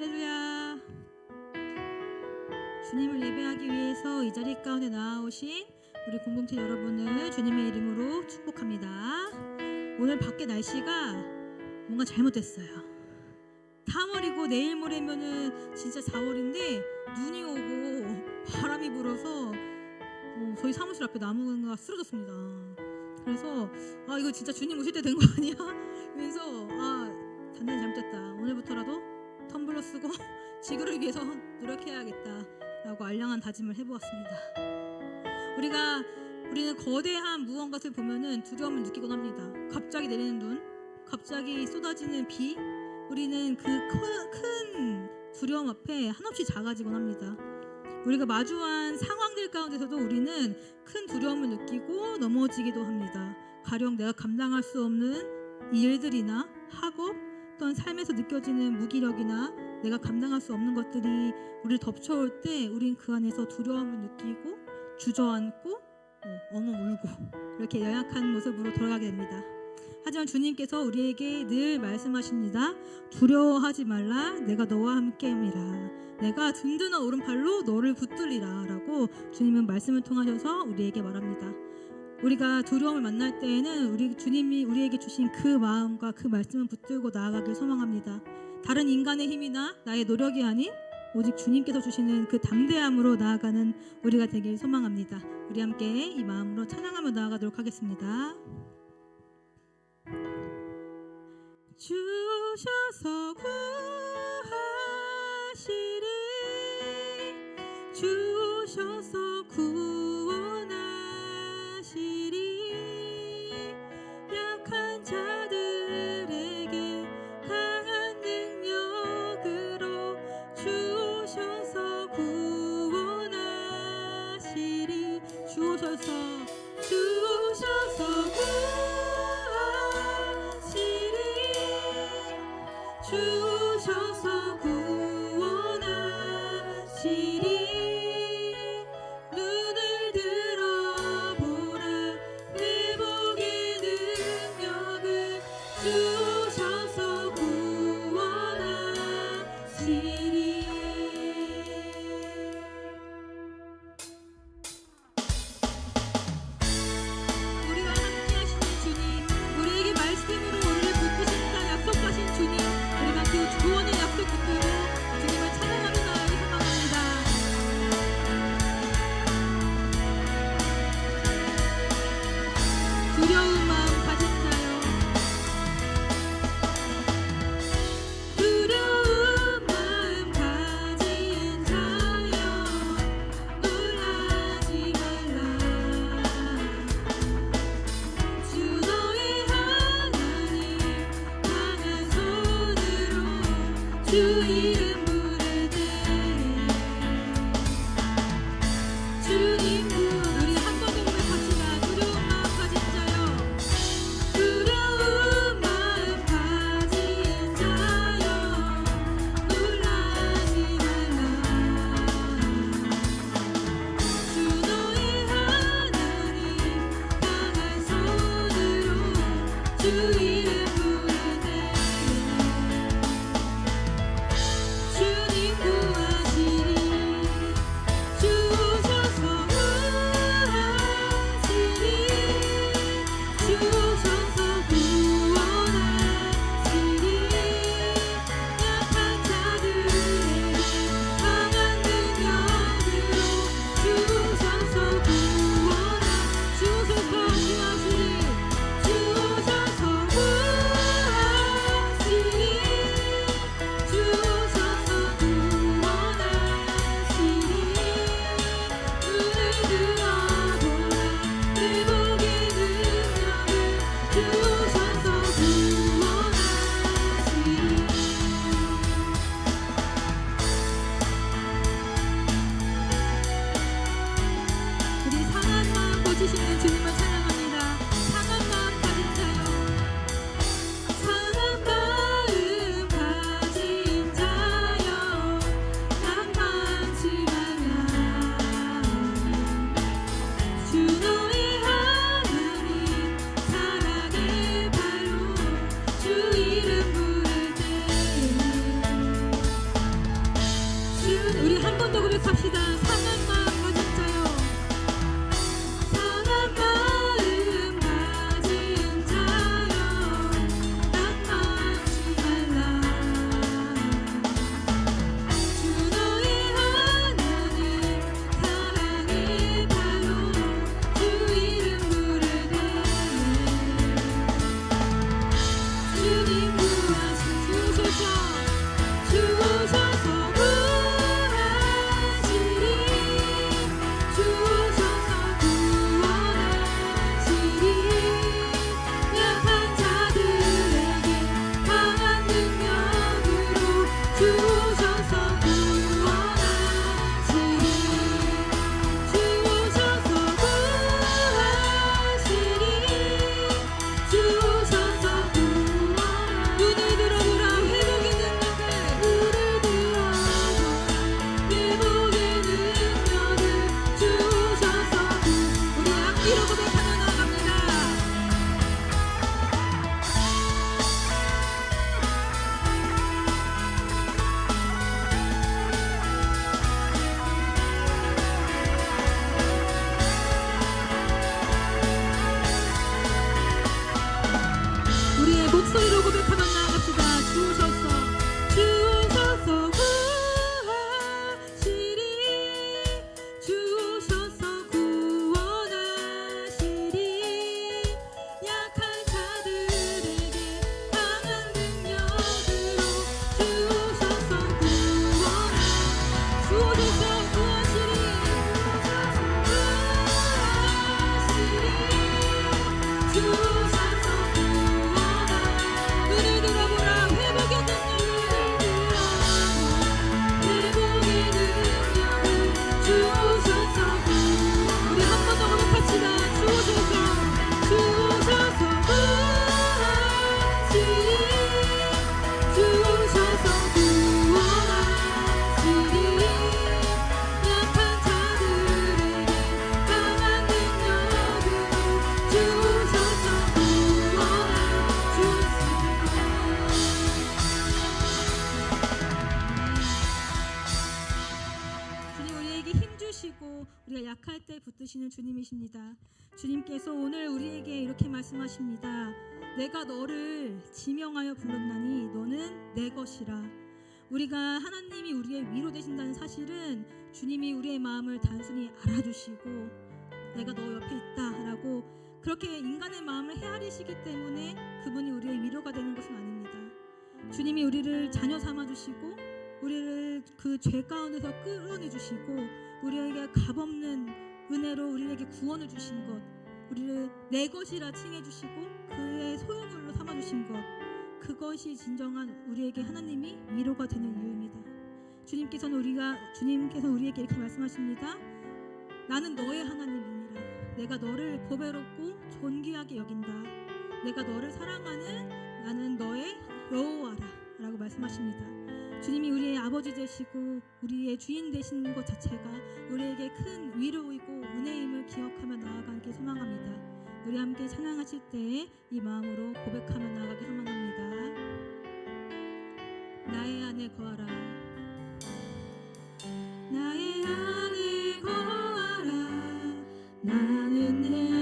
할렐루야. 주님을 예배하기 위해서 이 자리 가운데 나오신 우리 공동체 여러분을 주님의 이름으로 축복합니다. 오늘 밖에 날씨가 뭔가 잘못됐어요. 3월이고 내일 모레면은 진짜 4월인데 눈이 오고 바람이 불어서 어, 저희 사무실 앞에 나무가 쓰러졌습니다. 그래서 아 이거 진짜 주님 오실 때 된 거 아니야? 그래서 아 단단히 잘못됐다. 오늘부터라도 텀블러 쓰고 지구를 위해서 노력해야겠다라고 알량한 다짐을 해보았습니다. 우리가 우리는 거대한 무언가를 보면은 두려움을 느끼곤 합니다. 갑자기 내리는 눈, 갑자기 쏟아지는 비, 우리는 그 큰 두려움 앞에 한없이 작아지곤 합니다. 우리가 마주한 상황들 가운데서도 우리는 큰 두려움을 느끼고 넘어지기도 합니다. 가령 내가 감당할 수 없는 일들이나 학업 또는 삶에서 느껴지는 무기력이나 내가 감당할 수 없는 것들이 우리를 덮쳐올 때 우린 그 안에서 두려움을 느끼고 주저앉고 어, 엉엉 울고 이렇게 연약한 모습으로 돌아가게 됩니다. 하지만 주님께서 우리에게 늘 말씀하십니다. 두려워하지 말라. 내가 너와 함께함이라. 내가 든든한 오른팔로 너를 붙들리라 라고 주님은 말씀을 통하셔서 우리에게 말합니다. 우리가 두려움을 만날 때에는 우리 주님이 우리에게 주신 그 마음과 그 말씀을 붙들고 나아가길 소망합니다. 다른 인간의 힘이나 나의 노력이 아닌 오직 주님께서 주시는 그 담대함으로 나아가는 우리가 되길 소망합니다. 우리 함께 이 마음으로 찬양하며 나아가도록 하겠습니다. 주셔서 구하시리 주셔서 구 원 구 주 우리 한 번 더 고백합시다. 우리에게 힘 주시고 우리가 약할 때 붙드시는 주님이십니다. 주님께서 오늘 우리에게 이렇게 말씀하십니다. 내가 너를 지명하여 불렀나니 너는 내 것이라. 우리가 하나님이 우리의 위로 되신다는 사실은 주님이 우리의 마음을 단순히 알아주시고 내가 너 옆에 있다라고 그렇게 인간의 마음을 헤아리시기 때문에 그분이 우리의 위로가 되는 것은 아닙니다. 주님이 우리를 자녀 삼아 주시고 우리를 그 죄 가운데서 끌어내 주시고 우리에게 값없는 은혜로 우리에게 구원을 주신 것 우리를 내 것이라 칭해 주시고 그의 소유물로 삼아 주신 것 그것이 진정한 우리에게 하나님이 위로가 되는 이유입니다. 주님께서는 우리가 주님께서 우리에게 이렇게 말씀하십니다. 나는 너의 하나님이니라. 내가 너를 보배롭고 존귀하게 여긴다. 내가 너를 사랑하는 나는 너의 여호와라라고 말씀하십니다. 주님이 우리의 아버지 되시고 우리의 주인 되시는 것 자체가 우리에게 큰 위로이고 은혜임을 기억하며 나아가길 소망합니다. 우리 함께 찬양하실 때 이 마음으로 고백하며 나아가길 소망합니다. 나의 안에 거하라. 나의 안에 거하라. 나는 내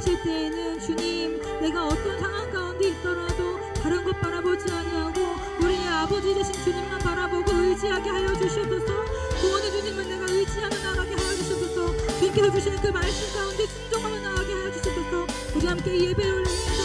기도하실 때에는 주님 내가 어떤 상황 가운데 있더라도 다른 것 바라보지 아니하고 우리의 아버지 되신 주님만 바라보고 의지하게 하여 주시옵소서. 구원의 주님을 내가 의지하며 나가게 하여 주시옵소서. 주님께서 주시는 그 말씀 가운데 순종하며 나가게 하여 주시옵소서. 우리 함께 이 예배를 올리며